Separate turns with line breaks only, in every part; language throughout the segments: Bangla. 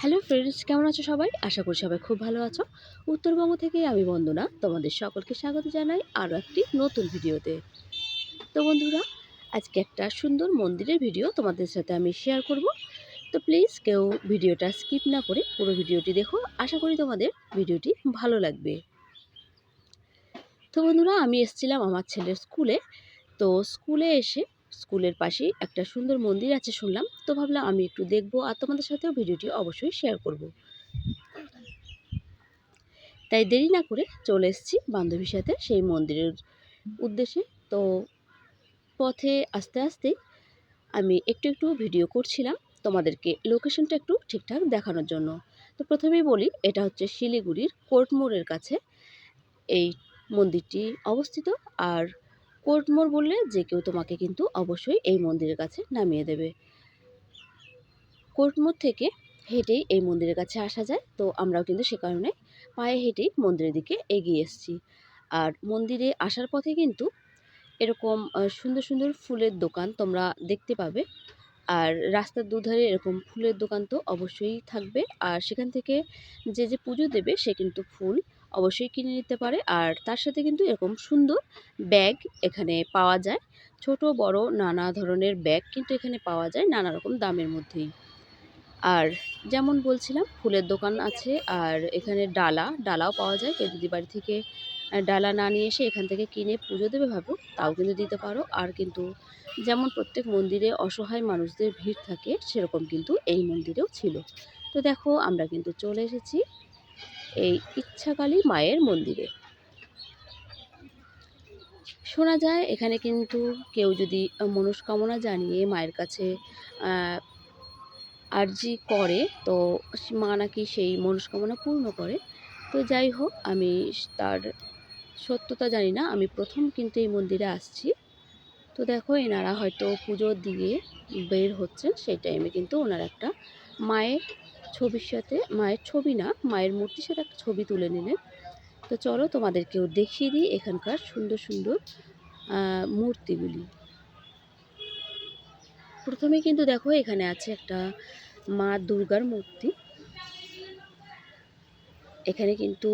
হ্যালো ফ্রেন্ডস, কেমন আছো সবাই? আশা করি সবাই খুব ভালো আছো। উত্তরবঙ্গ থেকে আমি বন্দনা, তোমাদের সকলকে স্বাগত জানাই আরও একটি নতুন ভিডিওতে। তো বন্ধুরা, আজকে একটা সুন্দর মন্দিরের ভিডিও তোমাদের সাথে আমি শেয়ার করব। তো প্লিজ কেউ ভিডিওটা স্কিপ না করে পুরো ভিডিওটি দেখো। আশা করি তোমাদের ভিডিওটি ভালো লাগবে। তো বন্ধুরা, আমি এসেছিলাম আমার ছেলের স্কুলে তো স্কুলে এসে স্কুলের পাশেই একটা সুন্দর মন্দির আছে শুনলাম। তো ভাবলাম আমি একটু দেখব আর তোমাদের সাথেও ভিডিওটি অবশ্যই শেয়ার করব। তাই দেরি না করে চলে এসেছি বান্ধবীর সাথে সেই মন্দিরের উদ্দেশ্যে। তো পথে আস্তে আস্তে আমি একটু একটু ভিডিও করছিলাম তোমাদেরকে লোকেশনটা একটু ঠিকঠাক দেখানোর জন্য। তো প্রথমেই বলি, এটা হচ্ছে শিলিগুড়ির কোর্টমোড়ের কাছে এই মন্দিরটি অবস্থিত। আর কোর্টমোর বললে যে কেউ তোমাকে কিন্তু অবশ্যই এই মন্দিরের কাছে নামিয়ে দেবে। কোর্টমোর থেকে হেঁটেই এই মন্দিরের কাছে আসা যায়। তো আমরাও কিন্তু সে কারণে পায়ে হেঁটেই মন্দিরের দিকে এগিয়ে এসেছি। আর মন্দিরে আসার পথে কিন্তু এরকম সুন্দর সুন্দর ফুলের দোকান তোমরা দেখতে পাবে। আর রাস্তার দুধারে এরকম ফুলের দোকান তো অবশ্যই থাকবে। আর সেখান থেকে যে যে পুজো দেবে সে কিন্তু ফুল অবশ্যই কিনে নিতে পারে। আর তার সাথে কিন্তু এরকম সুন্দর ব্যাগ এখানে পাওয়া যায়। ছোট, বড় নানা ধরনের ব্যাগ কিন্তু এখানে পাওয়া যায় নানা রকম দামের মধ্যেই। আর যেমন বলছিলাম, ফুলের দোকান আছে আর এখানে ডালা, ডালাও পাওয়া যায়। কেউ যদি বাড়ি থেকে ডালা না নিয়ে এসে এখান থেকে কিনে পুজো দেবে ভাবো তাও কিন্তু দিতে পারো। আর কিন্তু যেমন প্রত্যেক মন্দিরে অসহায় মানুষদের ভিড় থাকে, সেরকম কিন্তু এই মন্দিরেও ছিল। তো দেখো, আমরা কিন্তু চলে এসেছি এই ইচ্ছাকালী মায়ের মন্দিরে। শোনা যায়, এখানে কিন্তু কেউ যদি মনস্কামনা জানিয়ে মায়ের কাছে আর্জি করে, তো মা নাকি সেই মনস্কামনা পূর্ণ করে। তো যাই হোক, আমি তার সত্যতা জানি না, আমি প্রথম কিন্তু এই মন্দিরে আসছি। তো দেখো, এনারা হয়তো পুজো দিয়ে বের হচ্ছেন, সেই টাইমে কিন্তু ওনার একটা মায়ের ছবির সাথে, মায়ের ছবি না, মায়ের মূর্তির সাথে একটা ছবি তুলে নিলেন। তো চলো তোমাদেরকেও দেখিয়ে দিই এখানকার সুন্দর সুন্দর মূর্তিগুলি। প্রথমে কিন্তু দেখো এখানে আছে একটা মা দুর্গার মূর্তি। এখানে কিন্তু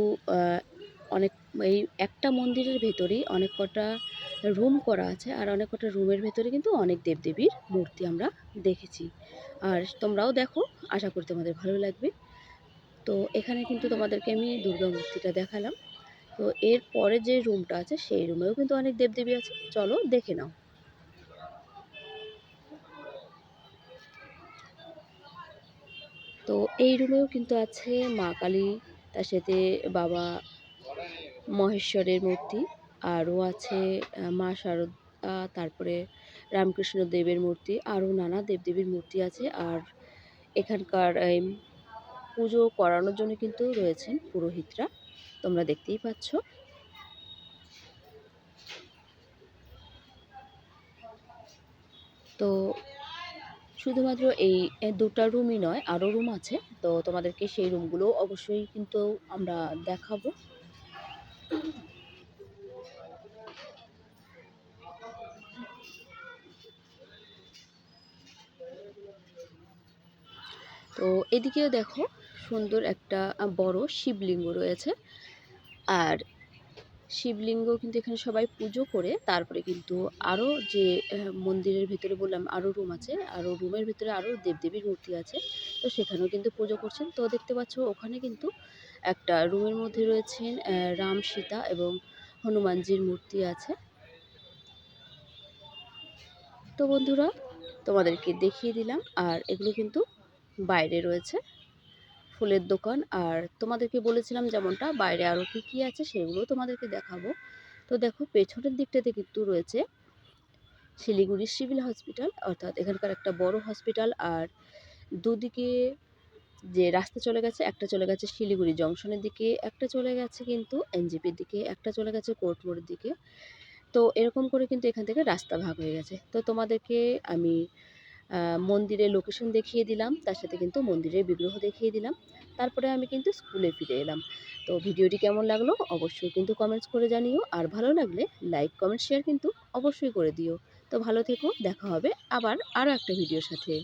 অনেক, এই একটা মন্দিরের ভেতরেই অনেক কটা রুম করা আছে আর অনেক কটা রুমের ভেতরে কিন্তু অনেক দেবদেবীর মূর্তি আমরা দেখেছি। আর তোমরাও দেখো, আশা করি তোমাদের ভালো লাগবে। তো এখানে কিন্তু তোমাদেরকে আমি দুর্গা মূর্তিটা দেখালাম। তো এর পরে যে রুমটা আছে, সেই রুমেও কিন্তু অনেক দেবদেবী আছে। চলো দেখে নাও। তো এই রুমেও কিন্তু আছে মা কালী, তার সাথে বাবা মহেশ্বরের মূর্তি। আরও আছে মা শারদা, তারপরে রামকৃষ্ণ দেবের মূর্তি, আরও নানা দেবদেবীর মূর্তি আছে। আর এখানকার পুজো করানোর জন্য কিন্তু রয়েছেন পুরোহিতরা, তোমরা দেখতেই পাচ্ছ। তো শুধুমাত্র এই দুটা রুমই নয়, আরও রুম আছে। তো তোমাদেরকে সেই রুমগুলো অবশ্যই কিন্তু আমরা দেখাবো। তো এদিকেও দেখো সুন্দর একটা বড় শিবলিঙ্গ রয়েছে। আর শিবলিঙ্গ কিন্তু এখানে সবাই পুজো করে, তারপরে কিন্তু আরও যে মন্দিরের ভিতরে বললাম আরও রুম আছে আরও রুমের ভিতরে আরও দেবদেবীর মূর্তি আছে। তো সেখানেও কিন্তু পুজো করছেন। তো দেখতে পাচ্ছ ওখানে কিন্তু একটা রুমের মধ্যে রয়েছেন রাম সীতা এবং হনুমানজির মূর্তি আছে। তো বন্ধুরা, তোমাদেরকে দেখিয়ে দিলাম। আর এগুলো কিন্তু বাইরে রয়েছে। ফুলের দোকান। আর তোমাদেরকে বলেছিলাম যেমনটা, বাইরে আরও কী কী আছে সেগুলো তোমাদেরকে দেখাবো। তো দেখো, পেছনের দিকটাতে কিন্তু রয়েছে শিলিগুড়ি সিভিল হসপিটাল, অর্থাৎ এখানকার একটা বড় হসপিটাল। আর দুদিকে যে রাস্তা চলে গেছে, একটা চলে গেছে শিলিগুড়ি জংশনের দিকে, একটা চলে গেছে কিন্তু এনজিপির দিকে, একটা চলে গেছে কোর্ট মোড়ের দিকে। তো এরকম করে কিন্তু এখান থেকে রাস্তা ভাগ হয়ে গেছে। তো তোমাদেরকে আমি মন্দিরের লোকেশন দেখিয়ে দিলাম, তার সাথে কিন্তু মন্দিরের বিগ্রহ দেখিয়ে দিলাম। তারপরে আমি কিন্তু স্কুলে ফিরে এলাম। তো ভিডিওটি কেমন লাগল অবশ্যই কিন্তু কমেন্টস করে জানিও, আর ভালো লাগলে লাইক কমেন্ট শেয়ার কিন্তু অবশ্যই করে দিও। তো ভালো থেকো, দেখা হবে আবার আরও একটা ভিডিওর সাথে।